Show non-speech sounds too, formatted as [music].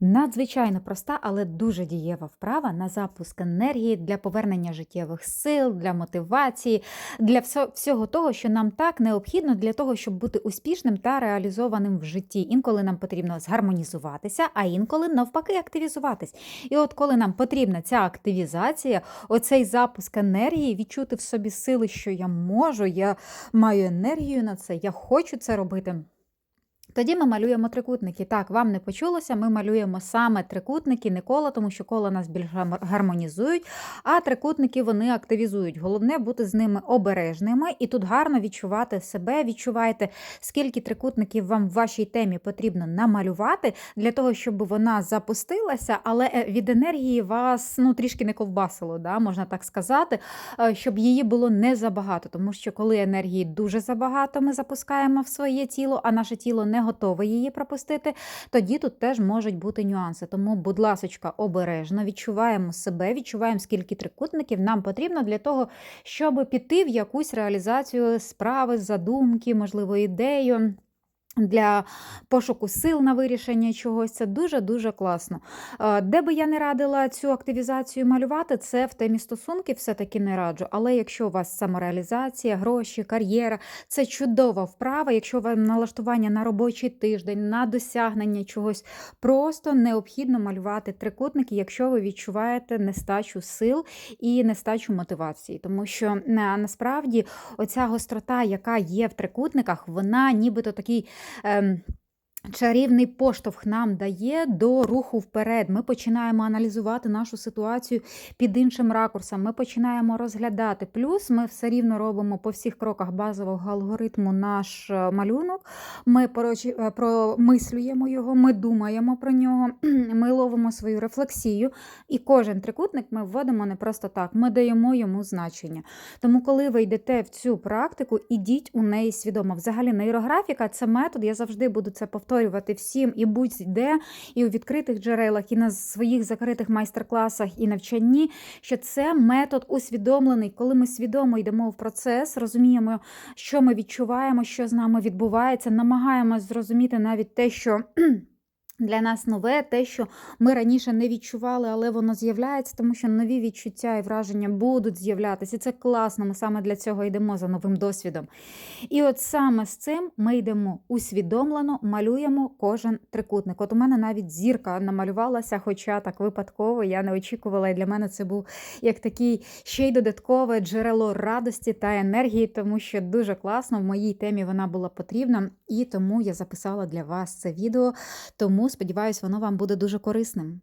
Надзвичайно проста, але дуже дієва вправа на запуск енергії для повернення життєвих сил, для мотивації, для всього того, що нам так необхідно для того, щоб бути успішним та реалізованим в житті. Інколи нам потрібно згармонізуватися, а інколи навпаки активізуватись. І от коли нам потрібна ця активізація, оцей запуск енергії, відчути в собі сили, що я можу, я маю енергію на це, я хочу це робити. Тоді ми малюємо трикутники. Так, вам не почулося, ми малюємо саме трикутники, не коло, тому що коло нас більш гармонізують, а трикутники вони активізують. Головне бути з ними обережними і тут гарно відчувати себе. Відчувайте, скільки трикутників вам в вашій темі потрібно намалювати для того, щоб вона запустилася, але е, від енергії вас ну, трішки не ковбасило, да, можна так сказати, е, щоб її було не забагато. Тому що коли енергії дуже забагато, ми запускаємо в своє тіло, а наше тіло не готове її пропустити, тоді тут теж можуть бути нюанси. Тому, будь ласочка, обережно відчуваємо себе, відчуваємо, скільки трикутників нам потрібно для того, щоб піти в якусь реалізацію справи, задумки, можливо, ідею. Для пошуку сил на вирішення чогось це дуже-дуже класно. Е, Де би я не радила цю активізацію малювати, це в темі стосунків все-таки не раджу. Але якщо у вас самореалізація, гроші, кар'єра, це чудова вправа. Якщо вам налаштування на робочий тиждень, на досягнення чогось, просто необхідно малювати трикутники, якщо ви відчуваєте нестачу сил і нестачу мотивації. Тому що е, насправді оця гострота, яка є в трикутниках, вона нібито такий. Um, Чарівний поштовх нам дає до руху вперед. Ми починаємо аналізувати нашу ситуацію під іншим ракурсом. Ми починаємо розглядати. Плюс ми все рівно робимо по всіх кроках базового алгоритму наш е, малюнок. Ми е, промислюємо його, ми думаємо про нього, [clears throat] ми ловимо свою рефлексію. І кожен трикутник ми вводимо не просто так. Ми даємо йому значення. Тому, коли ви йдете в цю практику, ідіть у неї свідомо. Взагалі, нейрографіка це метод. Я завжди буду це повторювати всім і будь-де, і у відкритих джерелах, і на своїх закритих майстер-класах і навчанні. Що це метод усвідомлений, коли ми свідомо йдемо в процес, розуміємо, що ми відчуваємо, що з нами відбувається, намагаємось зрозуміти навіть те, що. Для нас нове, те, що ми раніше не відчували, але воно з'являється, тому що нові відчуття і враження будуть з'являтися. Це класно. Ми саме для цього йдемо за новим досвідом. І от саме з цим ми йдемо усвідомлено, малюємо кожен трикутник. От у мене навіть зірка намалювалася, хоча так випадково я не очікувала. І для мене це був як такий ще й додаткове джерело радості та енергії, тому що дуже класно в моїй темі вона була потрібна, і тому я записала для вас це відео. Тому сподіваюся, воно вам буде дуже корисним.